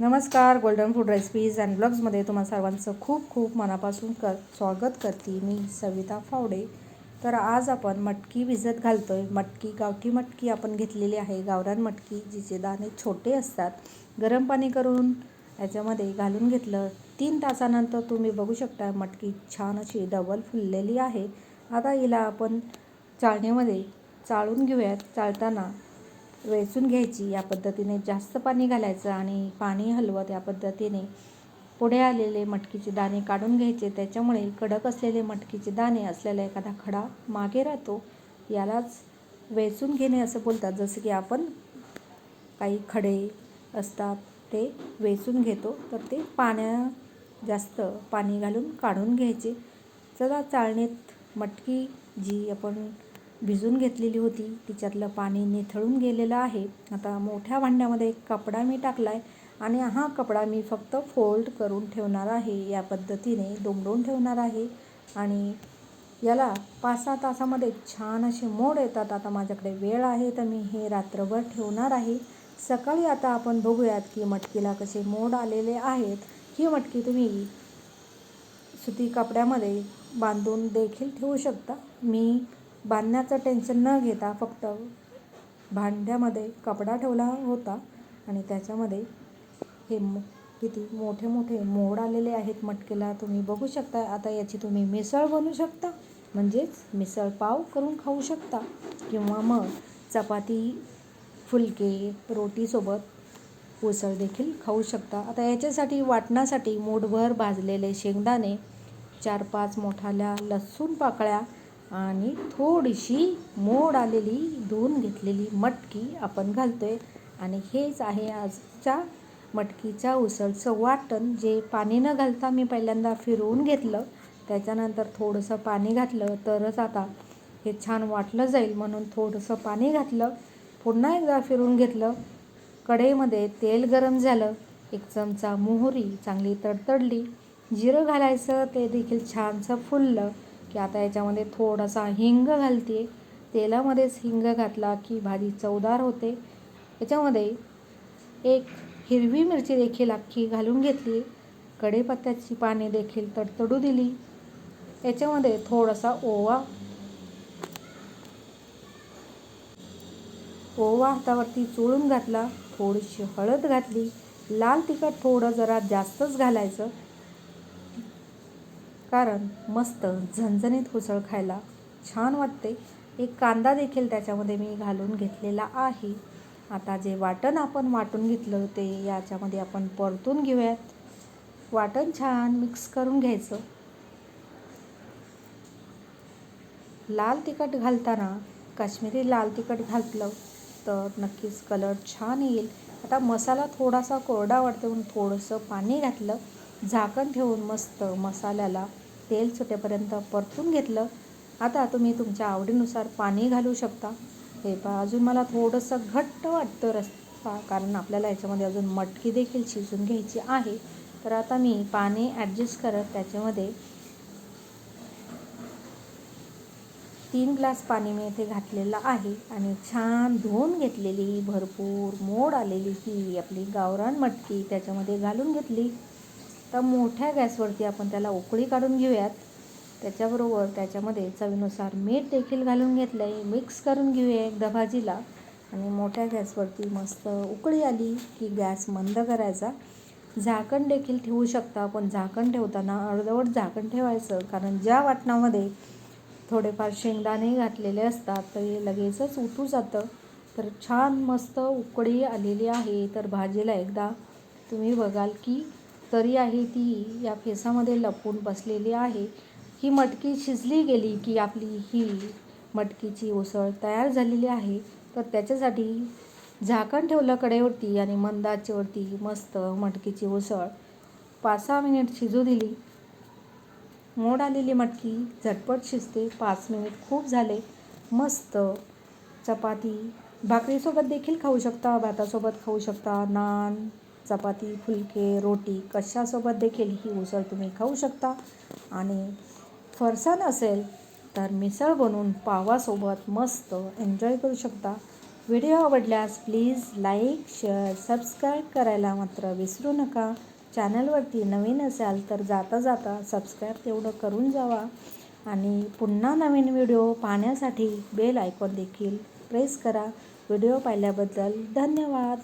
नमस्कार golden food recipes and ब्लॉग्समध्ये तुम्हा सर्वांचं खूप खूप मनापासून कर स्वागत करते मी सविता फावडे. तर आज आपण मटकी भिजत घालतो आहे मटकी गावठी मटकी आपण घेतलेली आहे. गावरान मटकी जिचे दाणे छोटे असतात. गरम पाणी करून याच्यामध्ये घालून घेतलं. तीन तासानंतर तुम्ही बघू शकता मटकी छान अशी डबल फुललेली आहे. आता हिला आपण चाळणीमध्ये चाळून घेऊयात. चाळताना वेचून घ्यायची या पद्धतीने जास्त पाणी घालायचं आणि पाणी हलवत या पद्धतीने पुढे आलेले मटकीचे दाणे काढून घ्यायचे. त्याच्यामुळे कडक असलेले मटकीचे दाणे असलेला एखादा खडा मागे राहतो यालाच वेचून घेणे असं बोलतात. जसं की आपण काही खडे असतात ते वेचून घेतो तर ते पाण्या जास्त पाणी घालून काढून घ्यायचे. चला चाळणीत मटकी जी आपण भिजून घेतलेली होती. तिच्यातलं पाणी निथळून गेलेलं आहे. आता मोठ्या भांड्यामध्ये एक कपडा मी टाकला आहे आणि हा कपडा मी फक्त फोल्ड करून ठेवणार आहे. या पद्धतीने दुमडून ठेवणार आहे आणि याला पाच सहा तासामध्ये छान असे मोड येतात. आता माझ्याकडे वेळ आहे तर मी हे रात्रभर ठेवणार आहे. सकाळी आता आपण बघूयात की मटकीला कसे मोड आलेले आहेत. ही मटकी तुम्ही सुती कपड्यामध्ये बांधून देखील ठेवू शकता. मी बांधण्याचं टेन्शन न घेता फक्त भांड्यामध्ये कपडा ठेवला होता आणि त्याच्यामध्ये हे मो किती मोठे मोठे मोड आलेले आहेत मटकेला. तुम्ही बघू शकता आता याची तुम्ही मिसळ बनवू शकता. म्हणजेच मिसळ पाव करून खाऊ शकता. किंवा मग चपाती फुलके रोटीसोबत उसळ देखील खाऊ शकता. आता याच्यासाठी वाटण्यासाठी मोठभर भाजलेले शेंगदाणे चार पाच मोठाल्या लसूण पाकळ्या आणि थोडीशी मोड आलेली धुवून घेतलेली मटकी आपण घालतो आहे आणि हेच आहे आजच्या मटकीच्या उसळचं वाटण. जे पाणी न घालता मी पहिल्यांदा फिरवून घेतलं त्याच्यानंतर थोडंसं पाणी घातलं तरच आता हे छान वाटलं जाईल म्हणून थोडंसं पाणी घातलं पुन्हा एकदा फिरून घेतलं. कढईमध्ये तेल गरम झालं एक चमचा मोहरी चांगली तडतडली जिरं घालायचं ते देखील छानसं फुललं. की आता याच्यामध्ये थोडासा हिंग घालते तेलामध्येच हिंग घातला की भाजी चवदार होते. याच्यामध्ये एक हिरवी मिरची देखील अख्खी घालून घेतली कढीपत्त्याची पाने देखील तडतडू दिली. याच्यामध्ये थोडासा ओवा. ओवा हातावरती चोळून घातला. थोडीशी हळद घातली. लाल तिखट थोडं जरा जास्तच घालायचं. कारण मस्त झणझणीत उसळ खायला छान वाटते. एक कांदा देखील त्याच्यामध्ये मी घालून घेतलेला आहे. आता जे वाटण आपण वाटून घेतलं ते याच्यामध्ये आपण परतून घेऊयात. वाटण छान मिक्स करून घ्यायचं. लाल तिखट घालताना काश्मीरी लाल तिखट घातलं तर नक्कीच कलर छान येईल. आता मसाला थोडासा कोरडा वाटतो म्हणून थोडंसं पाणी घातलं. झाकण ठेवून मस्त मसाल्याला तेल सुटेपर्यंत परतून घेतलं. आता तुम्ही तुमच्या आवडीनुसार पाणी घालू शकता. हे पा अजून मला थोडंसं घट्ट वाटतं रस्ता कारण आपल्याला याच्यामध्ये अजून मटकी देखील शिजून घ्यायची आहे. तर आता मी पाणी ॲडजस्ट करत त्याच्यामध्ये तीन ग्लास पाणी मी इथे घातलेलं आहे आणि छान धुवून घेतलेली भरपूर मोड आलेली ही आपली गावरान मटकी त्याच्यामध्ये घालून घेतली. तर मोठ्या गॅसवरती आपण त्याला उकळी काढून घेऊयात. त्याच्याबरोबर त्याच्यामध्ये चवीनुसार मीठ देखील घालून घेतलं आहे मिक्स करून घेऊया एकदा भाजीला. आणि मोठ्या गॅसवरती मस्त उकळी आली की गॅस मंद करायचा. झाकण देखील ठेवू शकता आपण. झाकण ठेवताना अर्धवट झाकण ठेवायचं. कारण ज्या वाटणामध्ये थोडेफार शेंगदाणे घातलेले असतात तर हे लगेचच उतू जातं. तर छान मस्त उकळी आलेली आहे. तर भाजीला एकदा तुम्ही बघाल की तरी आहे ती या फेसामध्ये लपून बसलेली आहे. ही मटकी शिजली गेली की आपली ही मटकीची उसळ तयार झालेली आहे. तर त्याच्यासाठी झाकण ठेवलं कडेवरती आणि मंदाचीवरती मस्त मटकीची उसळ पाच सहा मिनिट शिजू दिली. मोड आलेली मटकी झटपट शिजते. पाच मिनिट खूप झाले. मस्त चपाती. भाकरीसोबत देखील खाऊ शकता भातासोबत खाऊ शकता नान चपाती फुलके रोटी कशासोबत देखील ही उसळ तुम्ही खाऊ शकता. आणि फरसाण असेल तर मिसळ बनवून पावासोबत मस्त एन्जॉय करू शकता. व्हिडिओ आवडल्यास प्लीज लाईक शेअर सबस्क्राईब करायला मात्र विसरू नका. चॅनलवरती नवीन असाल तर जाता जाता सबस्क्राईब तेवढं करून जावा. आणि पुन्हा नवीन व्हिडिओ पाहण्यासाठी बेल आयकॉन देखील प्रेस करा. व्हिडिओ पाहिल्याबद्दल धन्यवाद.